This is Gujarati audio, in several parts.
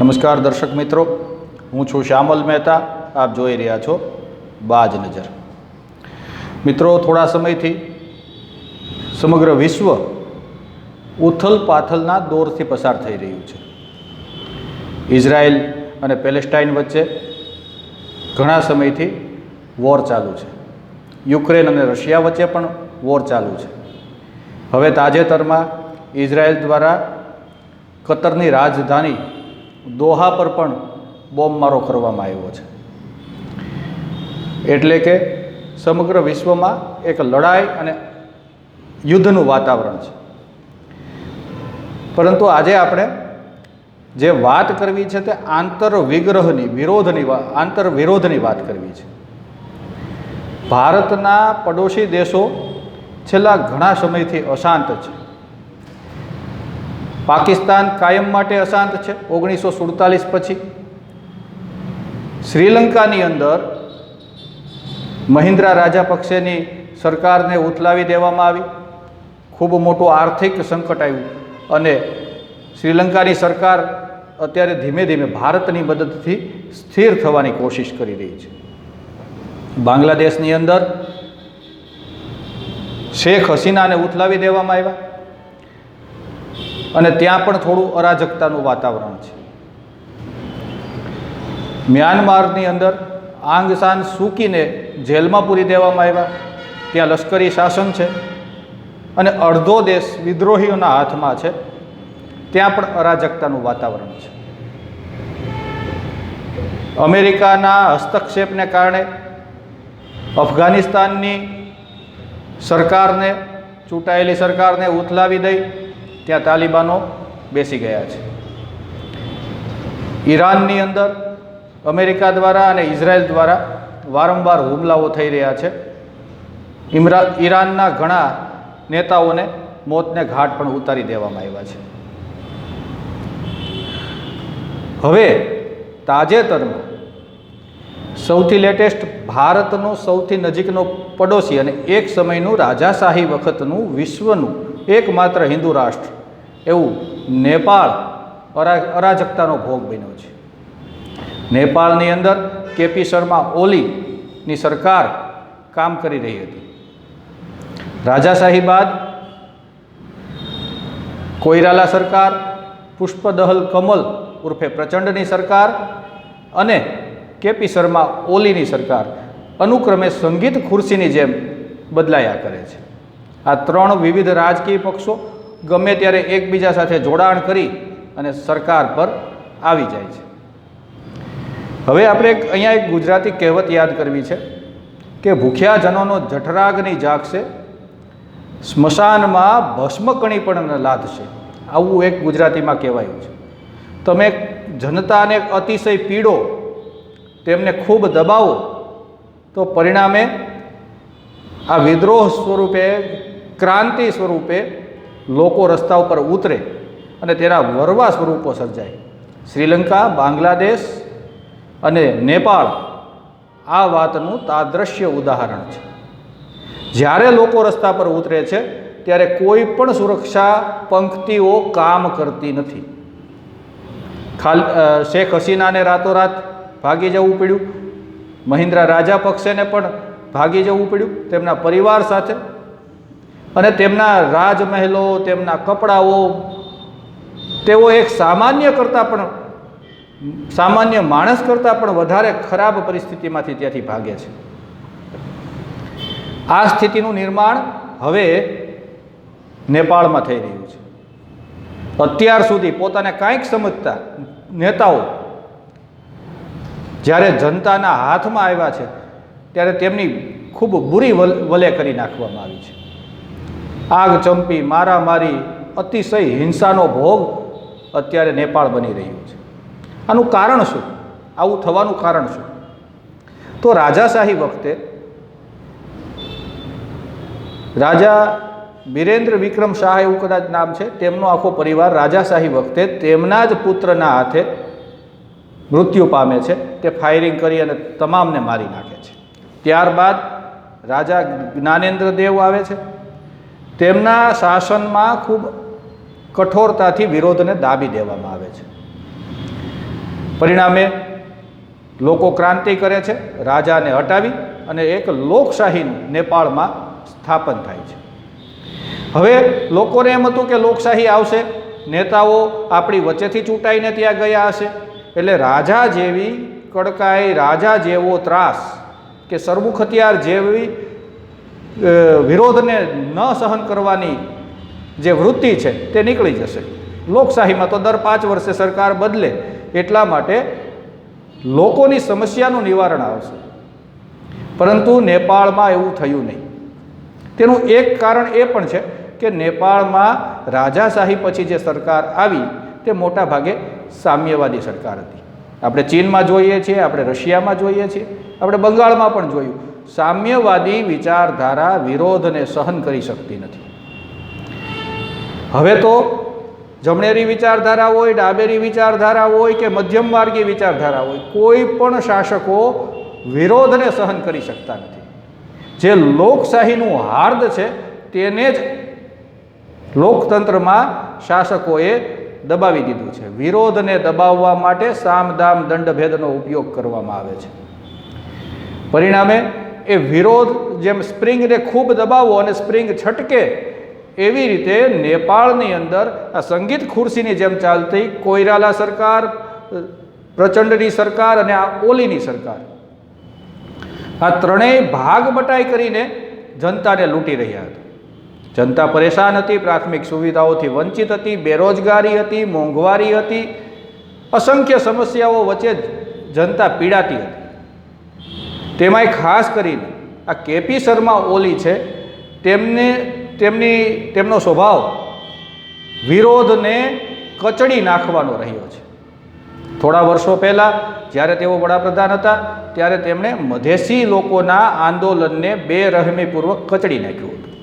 નમસ્કાર દર્શક મિત્રો, હું છું શ્યામલ મહેતા, આપ જોઈ રહ્યા છો બાજ નજર. મિત્રો, થોડા સમયથી સમગ્ર વિશ્વ ઉથલ પાથલના દોરથી પસાર થઈ રહ્યું છે. ઇઝરાયલ અને પેલેસ્ટાઇન વચ્ચે ઘણા સમયથી વોર ચાલુ છે. યુક્રેન અને રશિયા વચ્ચે પણ વોર ચાલુ છે. હવે તાજેતરમાં ઇઝરાયલ દ્વારા કતરની રાજધાની દોહા પર પણ બોમ્બમારો કરવામાં આવ્યો છે. એટલે કે સમગ્ર વિશ્વમાં એક લડાઈ અને યુદ્ધનું વાતાવરણ છે. પરંતુ આજે આપણે જે વાત કરવી છે તે આંતર વિગ્રહની વિરોધની આંતરવિરોધની આંતર વિરોધની વાત કરવી છે. ભારતના પડોશી દેશો છેલ્લા ઘણા સમયથી અશાંત છે. પાકિસ્તાન કાયમ માટે અશાંત છે. ઓગણીસો સુડતાલીસ પછી શ્રીલંકાની અંદર મહિન્દ્રા રાજાપક્ષેની સરકારને ઉથલાવી દેવામાં આવી. ખૂબ મોટું આર્થિક સંકટ આવ્યું અને શ્રીલંકાની સરકાર અત્યારે ધીમે ધીમે ભારતની મદદથી સ્થિર થવાની કોશિશ કરી રહી છે. બાંગ્લાદેશની અંદર શેખ હસીનાને ઉથલાવી દેવામાં આવ્યા. અને ત્યાં પણ થોડું અરાજકતાનું વાતાવરણ છે. મ્યાનમારની અંદર આંગ સાન સૂકીને જેલમાં પૂરી દેવામાં આવ્યા. ત્યાં લશ્કરી શાસન છે અને અડધો દેશ વિદ્રોહીઓના હાથમાં છે. ત્યાં પણ અરાજકતાનું વાતાવરણ છે. અમેરિકાના હસ્તક્ષેપને કારણે અફઘાનિસ્તાનની સરકારને, ચૂંટાયેલી સરકારને ઉથલાવી દઈ ત્યાં તાલિબાનો બેસી ગયા છે. ઈરાનની અંદર અમેરિકા દ્વારા અને ઇઝરાયલ દ્વારા વારંવાર હુમલાઓ થઈ રહ્યા છે. ઇમરા, ઈરાનના ઘણા નેતાઓને મોતને ઘાટ પણ ઉતારી દેવામાં આવ્યા છે. હવે તાજેતરમાં સૌથી લેટેસ્ટ ભારતનો સૌથી નજીકનો પડોશી અને એક સમયનું રાજાશાહી વખતનું વિશ્વનું એકમાત્ર હિન્દુ રાષ્ટ્ર એવું નેપાળ અરા, અરાજકતાનો ભોગ બન્યો છે. નેપાળની અંદર કેપી શર્મા ઓલીની સરકાર કામ કરી રહી હતી. રાજાશાહી બાદ કોઈરાલા સરકાર, પુષ્પદહલ કમલ ઉર્ફે પ્રચંડની સરકાર અને કેપી શર્મા ઓલીની સરકાર અનુક્રમે સંગીત ખુરશીની જેમ બદલાયા કરે છે. આ ત્રણ વિવિધ રાજકીય પક્ષો ગમે ત્યારે એકબીજા સાથે જોડાણ કરી અને સરકાર પર આવી જાય છે. હવે આપણે એક અહીંયા એક ગુજરાતી કહેવત યાદ કરવી છે કે ભૂખ્યા જનોનો જઠરાગની જાગશે, સ્મશાનમાં ભસ્મકણી પણ લાદશે. આવું એક ગુજરાતીમાં કહેવાયું છે. તમે જનતાને અતિશય પીડો, તેમને ખૂબ દબાવો, તો પરિણામે આ વિદ્રોહ સ્વરૂપે, ક્રાંતિ સ્વરૂપે લોકો રસ્તા ઉપર ઉતરે અને તેના વરવા સ્વરૂપો સર્જાય. શ્રીલંકા, બાંગ્લાદેશ અને નેપાળ આ વાતનું તાદ્રશ્ય ઉદાહરણ છે. જ્યારે લોકો રસ્તા પર ઉતરે છે, ત્યારે કોઈ પણ સુરક્ષા પંક્તિઓ કામ કરતી નથી. ખાલ શેખ હસીનાને રાતોરાત ભાગી જવું પડ્યું. મહિન્દ્રા રાજપક્ષેને પણ ભાગી જવું પડ્યું. તેમના પરિવાર સાથે અને તેમના રાજમહેલો, તેમના કપડાઓ, તેઓ એક સામાન્ય કરતાં પણ, સામાન્ય માણસ કરતાં પણ વધારે ખરાબ પરિસ્થિતિમાંથી ત્યાંથી ભાગે છે. આ સ્થિતિનું નિર્માણ હવે નેપાળમાં થઈ રહ્યું છે. અત્યાર સુધી પોતાને કાંઈક સમજતા નેતાઓ જ્યારે જનતાના હાથમાં આવ્યા છે, ત્યારે તેમની ખૂબ બુરી વલે કરી નાખવામાં આવી છે. આગ ચંપી મારામારી અતિશય હિંસાનો ભોગ અત્યારે નેપાળ બની રહ્યું છે. આનું કારણ શું? આવું થવાનું કારણ શું? તો રાજાશાહી વખતે રાજા બિરેન્દ્ર વિક્રમ શાહ એવું કદાચ નામ છે, તેમનો આખો પરિવાર રાજાશાહી વખતે તેમના જ પુત્રના હાથે મૃત્યુ પામે છે, તે ફાયરિંગ કરી અને તમામને મારી નાખે છે. ત્યારબાદ રાજા જ્ઞાનેન્દ્ર દેવ આવે છે તેમના શાસનમાં ખૂબ કઠોરતાથી વિરોધને દાબી દેવામાં આવે છે. પરિણામે લોકો ક્રાંતિ કરે છે, રાજાને હટાવી અને એક લોકશાહી નેપાળમાં સ્થાપન થાય છે. હવે લોકોને એમ હતું કે લોકશાહી આવશે, નેતાઓ આપણી વચ્ચેથી ચૂંટાઈને ત્યાં ગયા હશે. એટલે રાજા જેવી કડકાઈ, રાજા જેવો ત્રાસ કે સરમુખ હથિયાર જેવી વિરોધને ન સહન કરવાની જે વૃત્તિ છે તે નીકળી જશે. લોકશાહીમાં તો દર પાંચ વર્ષે સરકાર બદલે એટલા માટે લોકોની સમસ્યાનું નિવારણ આવશે. પરંતુ નેપાળમાં એવું થયું નહીં. તેનું એક કારણ એ પણ છે કે નેપાળમાં રાજાશાહી પછી જે સરકાર આવી તે મોટા ભાગે સામ્યવાદી સરકાર હતી. આપણે ચીનમાં જોઈએ છીએ, આપણે રશિયામાં જોઈએ છીએ, આપણે બંગાળમાં પણ જોયું. સામ્યવાદી વિચારધારા વિરોધને સહન કરી શકતી નથી. હવે તો જમણેરી વિચારધારા હોય, ડાબેરી વિચારધારા હોય કે મધ્યમ માર્ગી વિચારધારા હોય, કોઈ પણ શાસકો વિરોધને સહન કરી શકતા નથી. જે લોકશાહીનું હાર્દ છે, તેને જ લોકતંત્રમાં શાસકોએ દબાવી દીધું છે. વિરોધને દબાવવા માટે સામદામ દંડભેદનો ઉપયોગ કરવામાં આવે છે. પરિણામે એ વિરોધ જેમ સ્પ્રિંગને ખૂબ દબાવો અને સ્પ્રિંગ છટકે, એવી રીતે નેપાળની અંદર આ સંગીત ખુરશીની જેમ ચાલતી કોઈરાલા સરકાર, પ્રચંડની સરકાર અને આ ઓલીની સરકાર. આ ત્રણેય ભાગ બટાઈ કરીને જનતાને લૂંટી રહ્યા હતા. જનતા પરેશાન હતી, પ્રાથમિક સુવિધાઓથી વંચિત હતી, બેરોજગારી હતી, મોંઘવારી હતી, અસંખ્ય સમસ્યાઓ વચ્ચે જનતા પીડાતી હતી. તેમાંય ખાસ કરીને આ કેપી શર્મા ઓલી છે, તેમને, તેમની, તેમનો સ્વભાવ વિરોધને કચડી નાખવાનો રહ્યો છે. થોડા વર્ષો પહેલાં જ્યારે તેઓ વડાપ્રધાન હતા, ત્યારે તેમણે મધેસી લોકોના આંદોલનને બેરહમીપૂર્વક કચડી નાખ્યું હતું.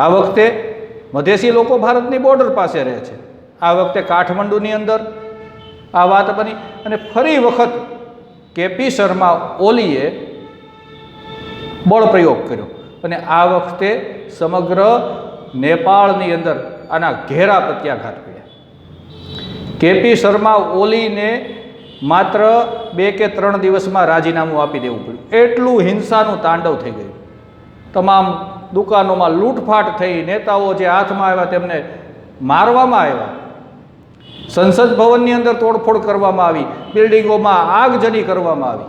આ વખતે મધેસી લોકો ભારતની બોર્ડર પાસે રહે છે. આ વખતે કાઠમંડુની અંદર આ વાત બની અને ફરી વખત કેપી શર્મા ઓલીએ બળ પ્રયોગ કર્યો. અને આ વખતે સમગ્ર નેપાળની અંદર આના ઘેરા પ્રત્યાઘાત પડ્યા કેપી શર્મા ઓલીને માત્ર બે કે ત્રણ દિવસમાં રાજીનામું આપી દેવું પડ્યું. એટલું હિંસાનું તાંડવ થઈ ગયું. તમામ દુકાનોમાં લૂંટફાટ થઈ નેતાઓ જે હાથમાં આવ્યા તેમને મારવામાં આવ્યા. સંસદ ભવનની અંદર તોડફોડ કરવામાં આવી, બિલ્ડિંગોમાં આગજની કરવામાં આવી.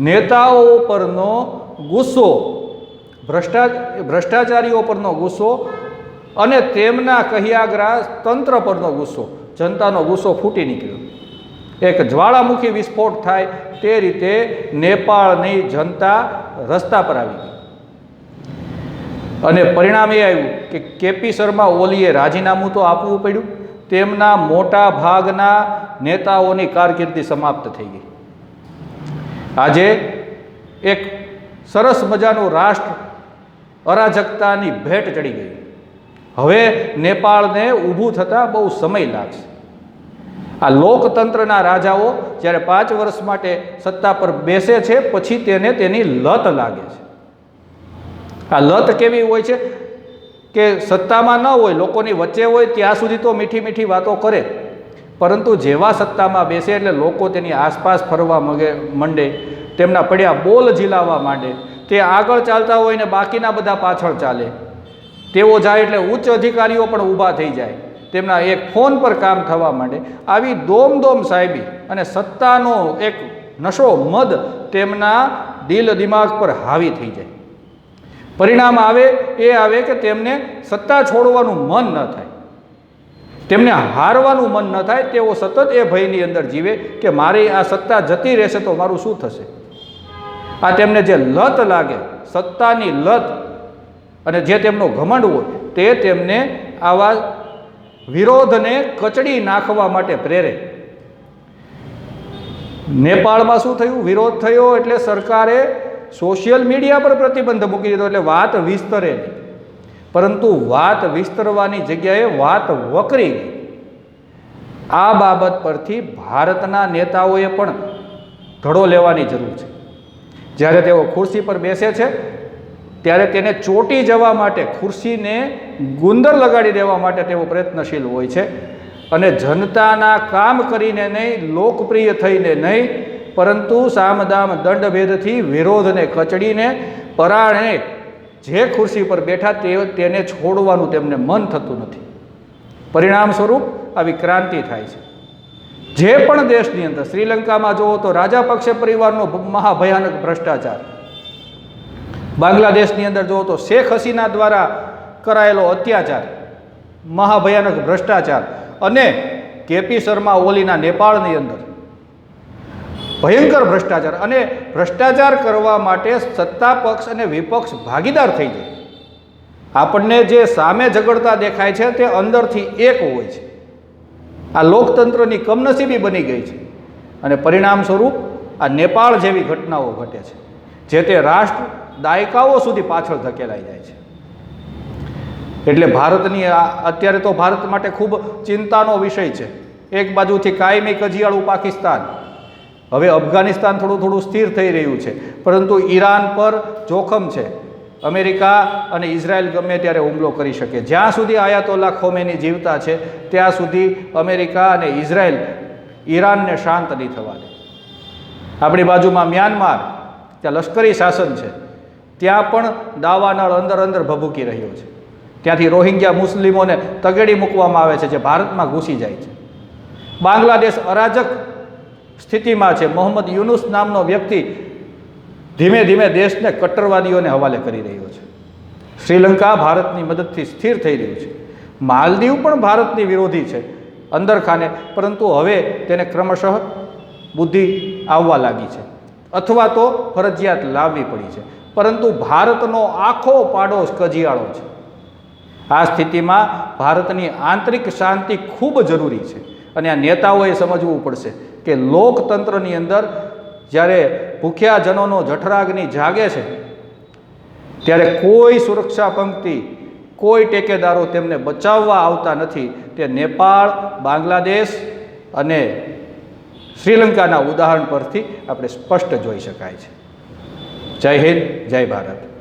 નેતાઓ પરનો ગુસ્સો, ભ્રષ્ટા, ભ્રષ્ટાચારીઓ પરનો ગુસ્સો અને તેમના કહ્યાગ્રા તંત્ર પરનો ગુસ્સો. જનતાનો ગુસ્સો ફૂટી નીકળ્યો. એક જ્વાળામુખી વિસ્ફોટ થાય તે રીતે નેપાળની જનતા રસ્તા પર આવી ગઈ. અને પરિણામ એ આવ્યું કે કેપી શર્મા ઓલીએ રાજીનામું તો આપવું પડ્યું. તેમના મોટા ભાગના નેતાઓની કારકિર્દી સમાપ્ત થઈ ગઈ. આજે એક સરસ મજાનું રાષ્ટ્ર અરાજકતાની ભેટ ચડી ગઈ. હવે નેપાળને ઊભું થતાં બહુ સમય લાગશે. આ લોકતંત્રના રાજાઓ જ્યારે પાંચ વર્ષ માટે સત્તા પર બેસે છે, પછી તેને તેની લત લાગે છે. આ લત કેવી હોય છે? કે સત્તામાં ન હોય, લોકોની વચ્ચે હોય, ત્યાં સુધી તો મીઠી મીઠી વાતો કરે. પરંતુ જેવા સત્તામાં બેસે એટલે લોકો તેની આસપાસ ફરવા મગે, મંડે, તેમના પડ્યા બોલ ઝીલાવવા માંડે. તે આગળ ચાલતા હોય ને બાકીના બધા પાછળ ચાલે. તેઓ જાય એટલે ઉચ્ચ અધિકારીઓ પણ ઊભા થઈ જાય. તેમના એક ફોન પર કામ થવા માંડે. આવી દોમ દોમ સાહેબી અને સત્તાનો એક નશો મદ તેમના દિલ દિમાગ પર હાવી થઈ જાય. પરિણામ આવે, એ આવે કે તેમને સત્તા છોડવાનું મન ન થાય. તેમને હારવાનું મન ન થાય, તેઓ સતત એ ભયની અંદર જીવે કે મારે આ સત્તા જતી રહેશે તો મારું શું થશે? આ તેમને જે લત લાગે, સત્તાની લત અને જે તેમનો ઘમંડ હોય, તે તેમને આવા વિરોધને કચડી નાખવા માટે પ્રેરે. નેપાળમાં શું થયું? વિરોધ થયો એટલે સરકારે સોશિયલ મીડિયા પર પ્રતિબંધ મૂકી દીધો એટલે વાત વિસ્તરે નહીં. પરંતુ વાત વિસ્તરવાની જગ્યાએ વાત વકરી ગઈ. આ બાબત પરથી ભારતના નેતાઓએ પણ ધડો લેવાની જરૂર છે. જ્યારે તેઓ ખુરશી પર બેસે છે, ત્યારે તેને ચોટી જવા માટે, ખુરશીને ગુંદર લગાડી દેવા માટે તેઓ પ્રયત્નશીલ હોય છે અને જનતાના કામ કરીને નહીં, લોકપ્રિય થઈને નહીં પરંતુ સામદામ દંડભેદથી વિરોધને કચડીને પરાણે જે ખુરશી પર બેઠા તે તેને છોડવાનું તેમને મન થતું નથી. પરિણામ સ્વરૂપ આવી ક્રાંતિ થાય છે. જે પણ દેશની અંદર, શ્રીલંકામાં જુઓ તો રાજા પક્ષે પરિવારનો મહાભયાનક ભ્રષ્ટાચાર. બાંગ્લાદેશની અંદર જુઓ તો શેખ હસીના દ્વારા કરાયેલો અત્યાચાર, મહાભયાનક ભ્રષ્ટાચાર અને કેપી શર્મા ઓલીના નેપાળની અંદર ભયંકર ભ્રષ્ટાચાર અને ભ્રષ્ટાચાર કરવા માટે સત્તા પક્ષ અને વિપક્ષ ભાગીદાર થઈ જાય. આપણને જે સામે ઝઘડતા દેખાય છે તે અંદરથી એક હોય છે. આ લોકતંત્રની કમનસીબી બની ગઈ છે અને પરિણામ સ્વરૂપ આ નેપાળ જેવી ઘટનાઓ ઘટે છે, જે તે રાષ્ટ્ર દાયકાઓ સુધી પાછળ ધકેલાઈ જાય છે. એટલે ભારતની આ, અત્યારે તો ભારત માટે ખૂબ ચિંતાનો વિષય છે. એક બાજુથી કાયમી કજિયાળું પાકિસ્તાન હવે અફઘાનિસ્તાન થોડું થોડું સ્થિર થઈ રહ્યું છે. પરંતુ ઈરાન પર જોખમ છે. અમેરિકા અને ઇઝરાયલ ગમે ત્યારે હુમલો કરી શકે. જ્યાં સુધી આયાતોલ્લા ખોમેની જીવતા છે, ત્યાં સુધી અમેરિકા અને ઇઝરાયલ ઈરાનને શાંત નહીં થવા દે. આપણી બાજુમાં મ્યાનમાર, ત્યાં લશ્કરી શાસન છે. ત્યાં પણ દાવાનળ અંદર અંદર ભભૂકી રહ્યો છે. ત્યાંથી રોહિંગ્યા મુસ્લિમોને તગેડી મૂકવામાં આવે છે, જે ભારતમાં ઘૂસી જાય છે. બાંગ્લાદેશ અરાજક સ્થિતિમાં છે. મોહમ્મદ યુનુસ નામનો વ્યક્તિ ધીમે ધીમે દેશને કટ્ટરવાદીઓને હવાલે કરી રહ્યો છે. શ્રીલંકા ભારતની મદદથી સ્થિર થઈ રહ્યું છે. માલદીવ પણ ભારતની વિરોધી છે અંદરખાને, પરંતુ હવે તેને ક્રમશઃ બુદ્ધિ આવવા લાગી છે. અથવા તો ફરજિયાત લાવવી પડી છે. પરંતુ ભારતનો આખો પાડોશ કજિયાળો છે. આ સ્થિતિમાં ભારતની આંતરિક શાંતિ ખૂબ જરૂરી છે. અને આ નેતાઓએ સમજવું પડશે કે લોકતંત્રની અંદર જ્યારે ભૂખ્યા જનોનો જઠરાગ્નિ જાગે છે, ત્યારે કોઈ સુરક્ષા પંક્તિ, કોઈ ટેકેદારો તેમને બચાવવા આવતા નથી. તે નેપાળ, બાંગ્લાદેશ અને શ્રીલંકાના ઉદાહરણ પરથી આપણે સ્પષ્ટ જોઈ શકાય છે. જય હિન્દ, જય ભારત.